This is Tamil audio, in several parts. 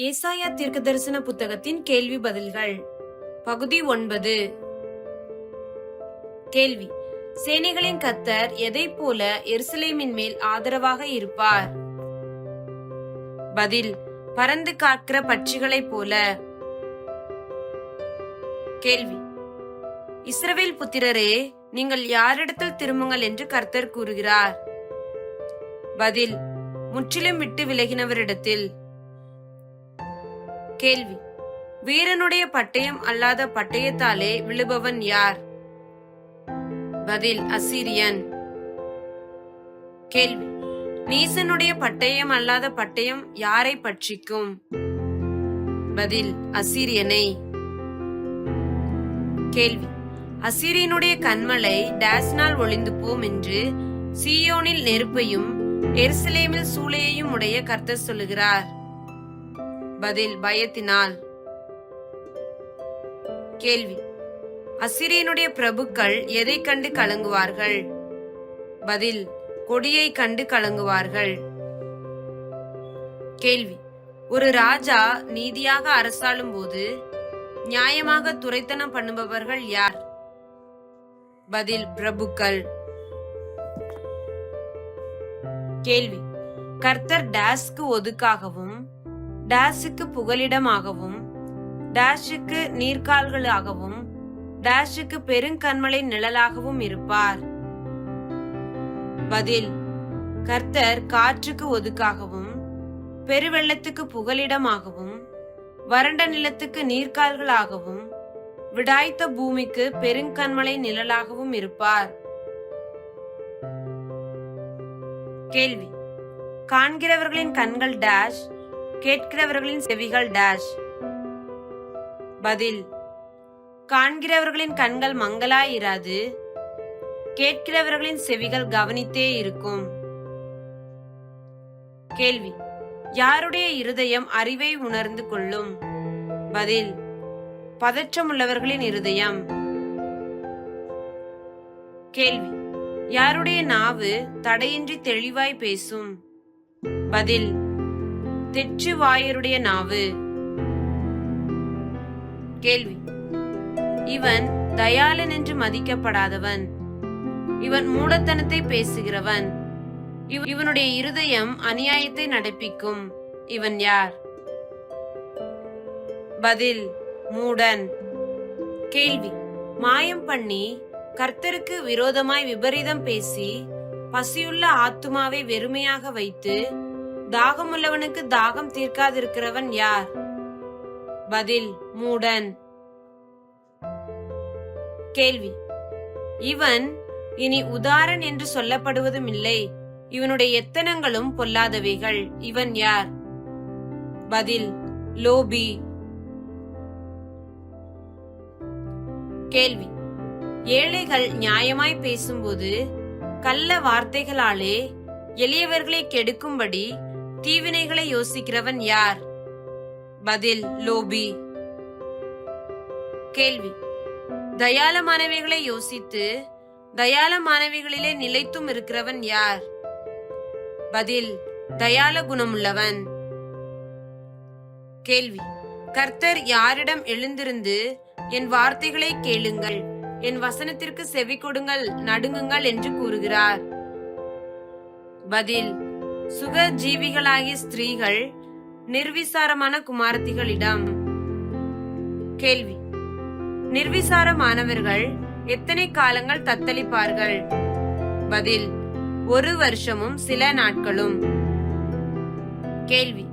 ஏசாயா தீர்க்க தரிசன புத்தகத்தின் கேள்வி பதில்கள். பகுதி ஒன்பது. கேள்வி. சேனைகளின் கத்தர் எதைப் போல எருசலேமின் மேல் ஆதரவாக இருப்பார்? பதில். பறந்து காக்கிற பட்சிகளைப் போல. கேள்வி. இஸ்ரவேல் புத்திரரே நீங்கள் யாரிடத்தில் திரும்புங்கள் என்று கர்த்தர் கூறுகிறார்? பதில். முற்றிலும் விட்டு விலகினவரிடத்தில். கேள்வி. வீரனுடைய பட்டயம் அல்லாத பட்டயத்தாலே விழுபவன் யார்? பதில் அசீரியன். கேள்வி. நீசனுடைய பட்டயம் அல்லாத பட்டயம் யாரை பட்சிக்கும்? பதில் அசீரியனை. கேள்வி. அசிரியனுடைய கண்மலை டேஸ்னால் ஒளிந்து போம் என்று சீயோனில் நெருப்பையும் எருசலேமில் சூளையையும் உடைய கர்த்தர் சொல்லுகிறார். பதில் பயத்தினால். கேள்வி. அசிரியனுடைய பிரபுக்கள் எதை கண்டு கலங்குவார்கள்? பதில் கொடியை கண்டு கலங்குவார்கள். கேள்வி. ஒரு ராஜா நீதியாக அரசாளும் போது நியாயமாக துரைத்தனம் பண்ணுபவர்கள் யார்? பதில் பிரபுக்கள். கேள்வி. கர்த்தர் டேஸ்க்கு ஒதுக்காகவும் டேஷுக்கு புகலிடமாகவும் டேஷுக்கு நீர்க்கால்களாகவும் டேஷுக்கு பெருங்கண்மலை நிழலாகவும் இருப்பார். பதில் கர்த்தர் காற்றுக்கு ஒதுக்காகவும் பெருவெள்ளத்துக்கு புகலிடமாகவும் வறண்ட நிலத்துக்கு நீர்கால்களாகவும் விடாய்த்த பூமிக்கு பெருங்கண்மலை நிழலாகவும் இருப்பார். கேள்வி காண்கிறவர்களின் கண்கள் டேஷ் கேட்கிறவர்களின் செவிகள் டேஷ் பதில். காண்கிறவர்களின் கண்கள் மங்களாயிராது கேட்கிறவர்களின் செவிகள் கவனித்தே இருக்கும். கேள்வி. யாருடைய இருதயம் அறிவை உணர்ந்து கொள்ளும்? பதில். பதற்றம் உள்ளவர்களின் இருதயம். கேள்வி. யாருடைய நாவு தடையின்றி தெளிவாய் பேசும்? பதில். தெற்று நாவு. கேள்வி. இவன் தயாளன் என்று மதிக்கப்படாதவன். இவன் மூடத்தனத்தை பேசுகிறவன். இவனுடைய இருதயம் அநியாயத்தை நடப்பிக்கும். இவன் யார்? பதில் மூடன். கேள்வி. மாயம் பண்ணி கர்த்தருக்கு விரோதமாய் விபரீதம் பேசி பசியுள்ள ஆத்துமாவை வெறுமையாக வைத்து தாகமுள்ளவனுக்கு தாகம் தீர்க்காதிருக்கிறவன் யார்? பதில் மூடன். கேள்வி. இவன் இனி உதாரன் என்று சொல்லப்படுவதும் இல்லை. இவனுடைய எத்தனங்களும் பொல்லாதவைகள். இவன் யார்? பதில் லோபி. கேள்வி. ஏழைகள் நியாயமாய் பேசும்போது கள்ள வார்த்தைகளாலே எளியவர்களை கெடுக்கும்படி தீவினைகளை யோசிக்கிறவன் யார்? பதில் லோபி. கேள்வி. தயாளமானவைகளை யோசித்து தயாளமானவைகளிலே நிலைத்தும் இருக்கிறவன் யார்? பதில் தயால குணமுள்ளவன். கேள்வி. கர்த்தர் யாரிடம் எழுந்திருந்து என் வார்த்தைகளை கேளுங்கள் என் வசனத்திற்கு செவி கொடுங்கள் நடுங்குங்கள் என்று கூறுகிறார். பதில் சுக ஜீவிகளாகிய ஸ்திரீகள் நிர்விசாரமான குமாரத்திகளிடம் கேள்வி. நிர்விசாரமானவர்கள் எத்தனை காலங்கள் தத்தளிப்பார்கள்? பதில் ஒரு வருஷமும் சில நாட்களும். கேள்வி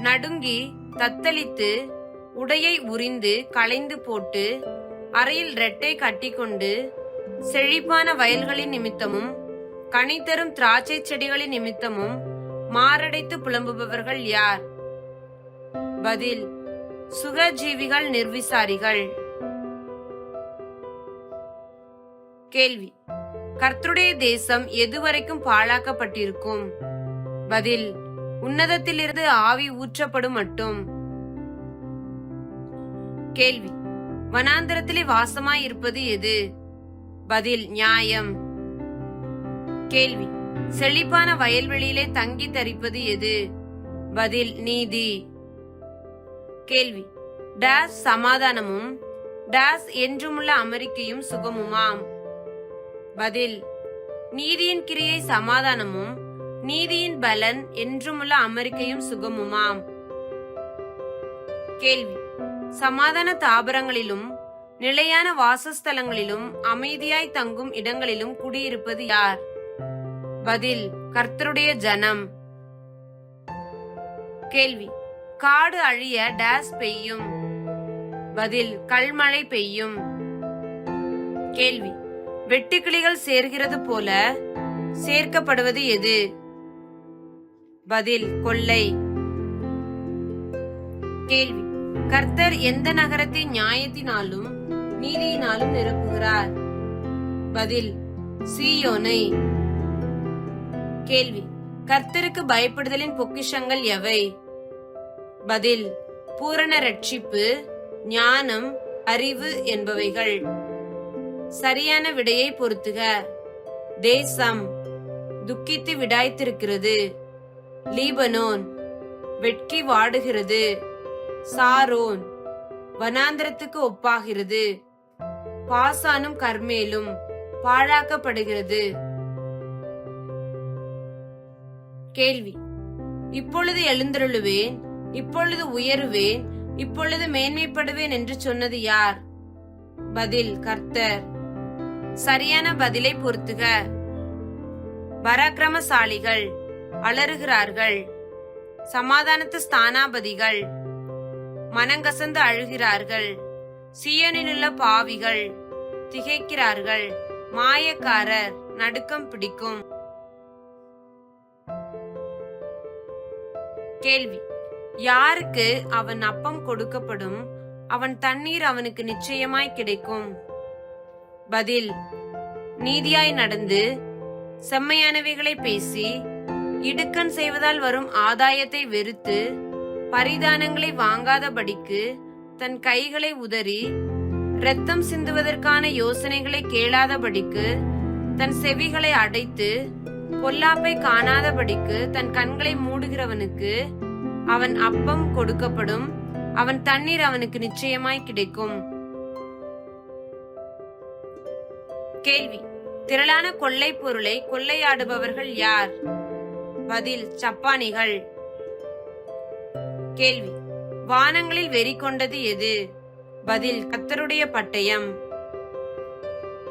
நடுங்கி தத்தளித்து உடையை உரிந்து களைந்து போட்டு அறையில் ரெட்டை கட்டிக்கொண்டு செழிப்பான வயல்களின் நிமித்தமும் கனி தரும் திராட்சை செடிகளின் நிமித்தமும் மாரடைத்து புலம்புபவர்கள் யார்? பதில் சுகஜீவிகள் நிர்விசாரிகள். கேள்வி கர்த்தருடைய தேசம் எதுவரைக்கும் பாழாக்கப்பட்டிருக்கும்? பதில் உன்னதத்திலிருந்து ஆவி ஊற்றப்படும் மட்டும். கேள்வி வனாந்திரத்திலே வாசமாய் இருப்பது எது? பதில் நியாயம். கேள்வி. செழிப்பான வயல்வெளியிலே தங்கி தரிப்பது எது? பதில் நீதி. கேள்வி. டேஸ் சமாதானமும் டேஸ் என்றுமுள்ள அமெரிக்கையும் சுகமுமாம். பதில் நீதியின் கிரியை சமாதானமும் நீதியின் பலன் என்றுமுள்ள அமெரிக்கையும் சுகமுமாம். கேள்வி. சமாதான தாபரங்களிலும் நிலையான வாசஸ்தலங்களிலும் அமைதியாய் தங்கும் இடங்களிலும் குடியிருப்பது யார்? பதில் கர்த்தருடைய ஜனம். கேள்வி காடு அழிய டேஸ் பெய்யும். பதில் கல்மழை பெய்யும். கேள்வி வெட்டுக்கிளிகள் சேர்கிறது போல சேர்க்கப்படுவது எது? பதில் கொள்ளை. கேள்வி கர்த்தர் எந்த நகரத்தை நியாயத்தினாலும் நீதியினாலும் நிரப்புகிறார்? பதில் சீயோனை. கேள்வி. கர்த்தருக்கு பயப்படுதலின் பொக்கிஷங்கள் எவை? பதில் பூரண ரட்சிப்பு ஞானம் அறிவு என்பவைகள். சரியான விடையை பொருத்துக. தேசம் துக்கித்து விடாய்த்திருக்கிறது. லீபனோன் வெட்கி வாடுகிறது. சாரோன் வனாந்திரத்துக்கு ஒப்பாகிறது. பாசானும் கர்மேலும் பாழாக்கப்படுகிறது. கேள்வி. இப்பொழுது எழுந்தருளுவேன் இப்பொழுது உயருவேன் இப்பொழுது மேன்மைப்படுவேன் என்று சொன்னது யார்? பதில் கர்த்தர். சரியான பதிலை பொருத்துக பராக்கிரமசாலிகள் அலறுகிறார்கள். சமாதானத்து ஸ்தானாபதிகள் மனங்கசந்து அழுகிறார்கள். சீயனிலுள்ள பாவிகள் திகைக்கிறார்கள். மாயக்காரர் நடுக்கம் பிடிக்கும். கேள்வி. யாருக்கு அவன் அப்பம் கொடுக்கப்படும்? அவன் தண்ணீர் அவனுக்கு நிச்சயமாய் கிடைக்கும். பதில் நீதியாய் நடந்து செம்மையானவைகளை பேசி இடுக்கண் செய்வதால் வரும் ஆதாயத்தை வெறுத்து பரிதானங்களை வாங்காதபடிக்கு தன் கைகளை உதறி இரத்தம் சிந்துவதற்கான யோசனைகளை கேளாதபடிக்கு தன் செவிகளை அடைத்து பொல்லாப்பை காணாதபடிக்கு தன் கண்களை மூடுகிறவனுக்கு அவன் அப்பம் கொடுக்கப்படும். அவன் தண்ணீர் அவனுக்கு நிச்சயமாய் கிடைக்கும். கேள்வி. திரளான கொள்ளை பொருளை கொள்ளையாடுபவர்கள் யார்? பதில். சப்பானிகள். கேள்வி. வானங்களில் வெறி கொண்டது எது? பதில். கத்தருடைய பட்டயம்.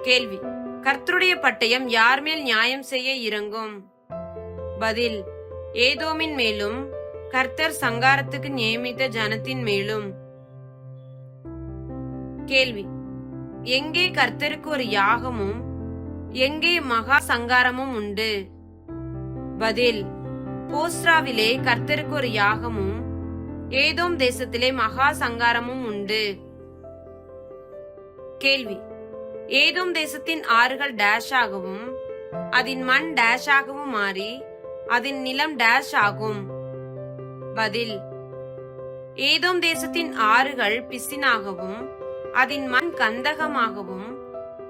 கேள்வி. கர்த்தருடைய பட்டயம் யார் மேல் நியாயம் செய்ய இறங்கும்? பதில் ஏதோமின் மேலும் கர்த்தர் சங்காரத்துக்கு நியமித்த ஜனத்தின் மேலும். கேள்வி எங்கே கர்த்தருக்கு ஒரு யாகமும் எங்கே மகா சங்காரமும் உண்டு? பதில் போஸ்ராவிலே கர்த்தருக்கு ஒரு யாகமும் ஏதோம் தேசத்திலே மகா சங்காரமும் உண்டு. கேள்வி ஏதோம் தேசத்தின் ஆறுகள் டேஷ் ஆகவும் அதன் மண் டேஷ் ஆகவும் மாறி அதன் நிலம் டேஷ் ஆகும். பதில் ஏதோம் தேசத்தின் ஆறுகள் பிசினாகவும் அதன் மண் கந்தகமாகவும்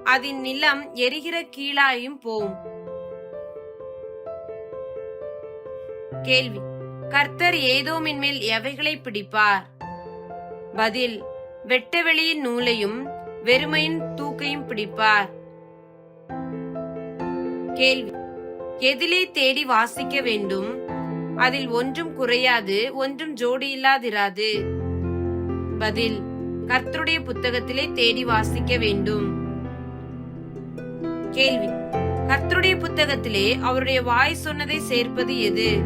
அதன் நிலம் எரிகிற கீழாயும் போம் கேள்வி கர்த்தர் ஏதோமின் மேல் எவைகளை பிடிப்பார்? பதில் வெட்டவெளியின் நூலையும் வெறுமையின் தூக்கையும் பிடிப்பார். கேள்வி. எதிலே தேடி வாசிக்க வேண்டும். அதில் ஒன்றும் குறையாது ஒன்றும் ஜோடி இல்லாதிராது. பதில். கர்த்தருடைய புத்தகத்திலே தேடி வாசிக்க வேண்டும். கேள்வி. கர்த்தருடைய புத்தகத்திலே அவருடைய வாய் சொன்னதை சேர்ப்பது எது?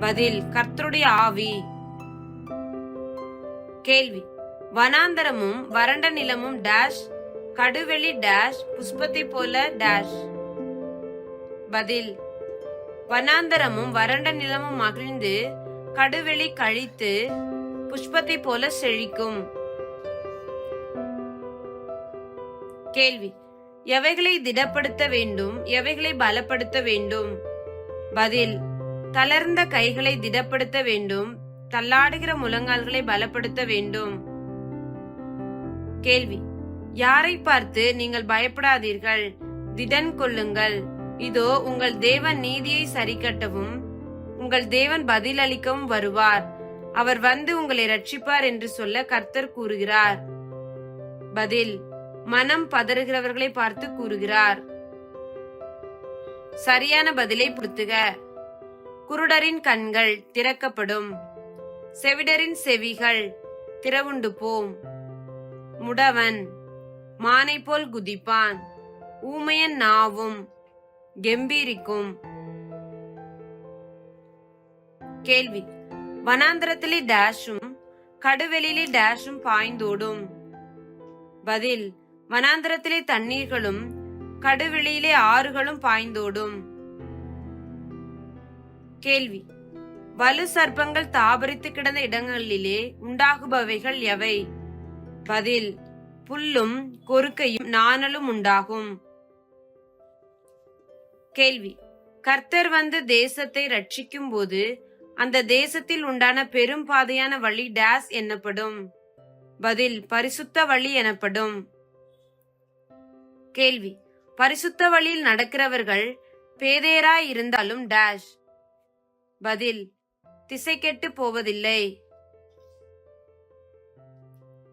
பதில். கர்த்தருடைய ஆவி. கேள்வி. வனாந்தரமும் வறண்ட நிலமும் டேஷ் கடுவெளி டேஷ் புஷ்பத்தை போல டேஷ் பதில் வனாந்தரமும் வறண்ட நிலமும் மகிழ்ந்து கடுவெளி கழித்து புஷ்பத்தை போல செழிக்கும். கேள்வி எவைகளை திடப்படுத்த வேண்டும் எவைகளை பலப்படுத்த வேண்டும்? பதில் தளர்ந்த கைகளை திடப்படுத்த வேண்டும் தள்ளாடுகிற முழங்கால்களை பலப்படுத்த வேண்டும். கேள்வி. யாரை பார்த்து நீங்கள் பயப்படாதீர்கள்? திடன் கொள்ளுங்கள் இதோ உங்கள் தேவன் நீதியை சரிக்கட்டவும் உங்கள் தேவன் பதிலளிக்கவும் வருவார். அவர் வந்து உங்களை ரட்சிப்பார் என்று சொல்ல கர்த்தர் கூறுகிறார். பதில் மனம் பதறுகிறவர்களை பார்த்து கூறுகிறார். சரியான பதிலை புடுத்துக குருடரின் கண்கள் திறக்கப்படும். செவிடரின் செவிகள் திறவுண்டு போம். முடவன். மானை போல் குதிப்பான். ஊமையன் நாவும் கெம்பீரிக்கும். கேள்வி. வனாந்திரத்திலே டேஷும் கடுவெளியிலே டேஷும் பாய்ந்தோடும். பதில். வனாந்திரத்திலே தண்ணீர்களும் கடுவெளியிலே ஆறுகளும் பாய்ந்தோடும். கேள்வி. வலு சர்ப்பங்கள் தாபரித்து கிடந்த இடங்களிலே உண்டாகுபவைகள் எவை? பதில் புல்லும் கொறுக்கையும் நாணலும் உண்டாகும். கேள்வி கர்த்தர் வந்து தேசத்தை ரட்சிக்கும் போது அந்த தேசத்தில் உண்டான பெரும் பாதையான வழி டேஸ் எனப்படும் பதில் பரிசுத்த வழி எனப்படும். கேள்வி பரிசுத்த வழியில் நடக்கிறவர்கள் பேதேராய் இருந்தாலும் டேஷ் பதில் திசை கெட்டு போவதில்லை.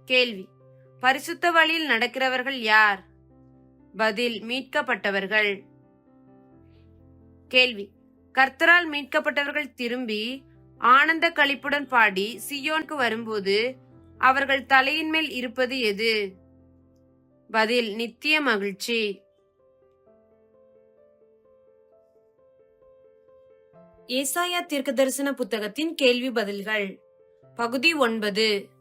கேள்வி. பரிசுத்த வழியில் நடக்கிறவர்கள் யார்? பதில் மீட்கப்பட்டவர்கள். கேள்வி. கர்த்தரால் மீட்கப்பட்டவர்கள் திரும்பி ஆனந்த கழிப்புடன் பாடி சியோனுக்கு வரும்போது அவர்கள் தலையின் மேல் இருப்பது எது? பதில் நித்திய மகிழ்ச்சி. ஏசாயா தீர்க்க தரிசன புத்தகத்தின் கேள்வி பதில்கள். பகுதி ஒன்பது.